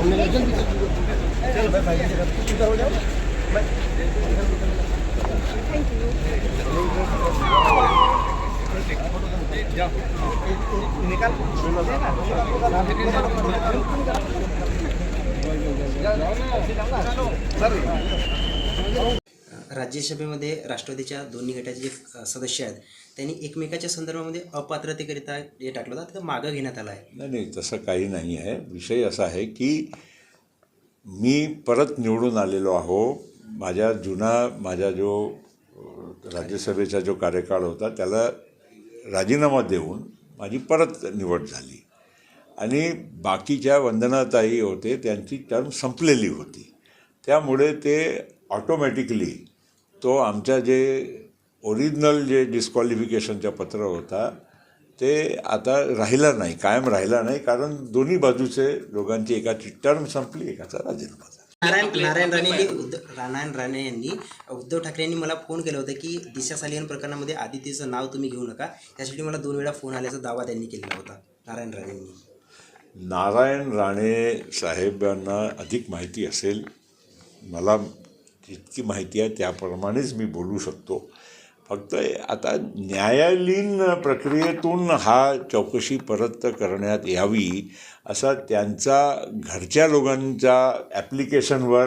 हमने जल्दी चलो भाई भाई इधर हो जाओ थैंक यू निकाल जाओ ना सर राज्यसभेमध्ये राष्ट्रवादीच्या दोन्ही गटाचे जे सदस्य आहेत त्यांनी एकमेकाच्या संदर्भामध्ये अपात्रतेकरिता हे टाकलं होतं तिथं मागं घेण्यात आलं आहे. नाही नाही तसं काही नाही आहे. विषय असा आहे की मी परत निवडून आलेलो आहो. माझ्या जुना माझा जो राज्यसभेचा जो कार्यकाळ होता त्याला राजीनामा देऊन माझी परत निवड झाली. आणि बाकीच्या वंदनाताई होते त्यांची टर्म संपलेली होती. त्यामुळे ते ऑटोमॅटिकली तो आमच्या जे ओरिजिनल जे डिस्क्वालिफिकेशनचा पत्र होता ते आता राहिला नाही कायम राहिला नाही कारण दोन्ही बाजूचे दोघांची एकाची टर्म संपली एकाचा राजीनामा झाला. नारायण नारायण राणे नारायण राणे यांनी उद्धव ठाकरे यांनी मला फोन केला होता की दिशा सालियन प्रकरणामध्ये आदित्यचं नाव तुम्ही घेऊ नका त्यासाठी मला दोन वेळा फोन आल्याचा दावा त्यांनी केलेला होता नारायण राणे यांनी. नारायण राणे साहेबांना अधिक माहिती असेल मला जितकी माहिती आहे त्याप्रमाणेच मी बोलू शकतो. फक्त आता न्यायालयीन प्रक्रियेतून हा चौकशी परत करण्यात यावी असा त्यांचा घरच्या लोकांच्या ॲप्लिकेशनवर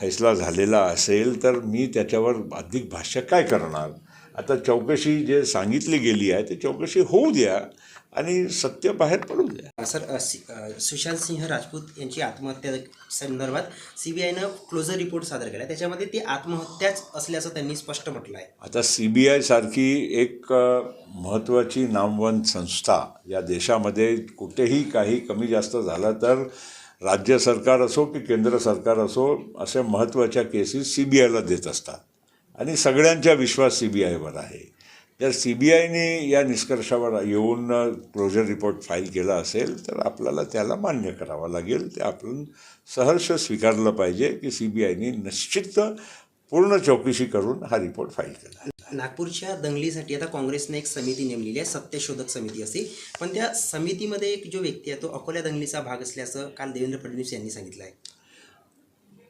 फैसला झालेला असेल तर मी त्याच्यावर अधिक भाष्य काय करणार? आता चौकशी जे सांगितली गेली आहे ते चौकशी होऊ द्या आणि सत्य बाहेर पडू द्या. सर सुशांत सिंह राजपूत यांची आत्महत्या संदर्भात सी बी आयनं क्लोजर रिपोर्ट सादर केला त्याच्यामध्ये ती आत्महत्याच असल्याचं त्यांनी स्पष्ट म्हटलं आहे. आता सी बी आयसारखी एक महत्त्वाची नामवंत संस्था या देशामध्ये कुठेही काही कमी जास्त झालं तर राज्य सरकार असो की केंद्र सरकार असो अशा महत्त्वाच्या केसेस सी बी आयला देत असतात. आणि सगळ्यांच्या विश्वास सी बी आयवर आहे. जर सी बी आयने या निष्कर्षावर येऊन क्लोजर रिपोर्ट फाईल केला असेल तर आपल्याला त्याला मान्य करावं लागेल. ते आपण सहर्ष स्वीकारलं पाहिजे की सी बी आयने निश्चित पूर्ण चौकशी करून हा रिपोर्ट फाईल केला. नागपूरच्या दंगलीसाठी आता काँग्रेसने एक समिती नेमलेली आहे सत्यशोधक समिती असे पण त्या समितीमध्ये एक जो व्यक्ती आहे तो अकोल्या दंगलीचा भाग असल्याचं काल देवेंद्र फडणवीस यांनी सांगितलं आहे.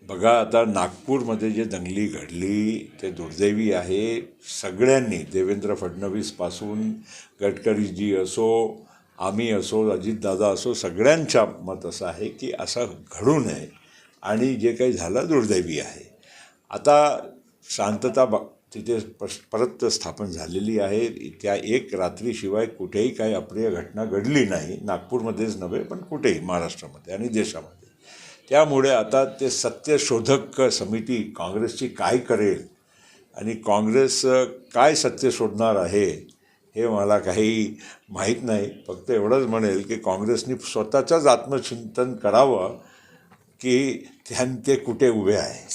बघा आता नागपूरमध्ये जे दंगली घडली ते दुर्दैवी आहे. सगळ्यांनी देवेंद्र फडणवीसपासून गडकरीजी असो आम्ही असो अजितदादा असो सगळ्यांच्या मत असं आहे की असं घडू नये आणि जे काही झालं दुर्दैवी आहे. आता शांतता बा तिथे परत स्थापन झालेली आहे. त्या एक रात्रीशिवाय कुठेही काही अप्रिय घटना घडली नाही. नागपूरमध्येच नव्हे पण कुठेही महाराष्ट्रामध्ये आणि देशामध्ये. त्यामुळे आता ते सत्यशोधक समिती काँग्रेसची काय करेल आणि काँग्रेस काय सत्य शोधणार आहे हे मला काही माहीत नाही. फक्त एवढंच म्हणेल की काँग्रेसनी स्वतःचंच आत्मचिंतन करावं की त्यां ते कुठे उभे आहे.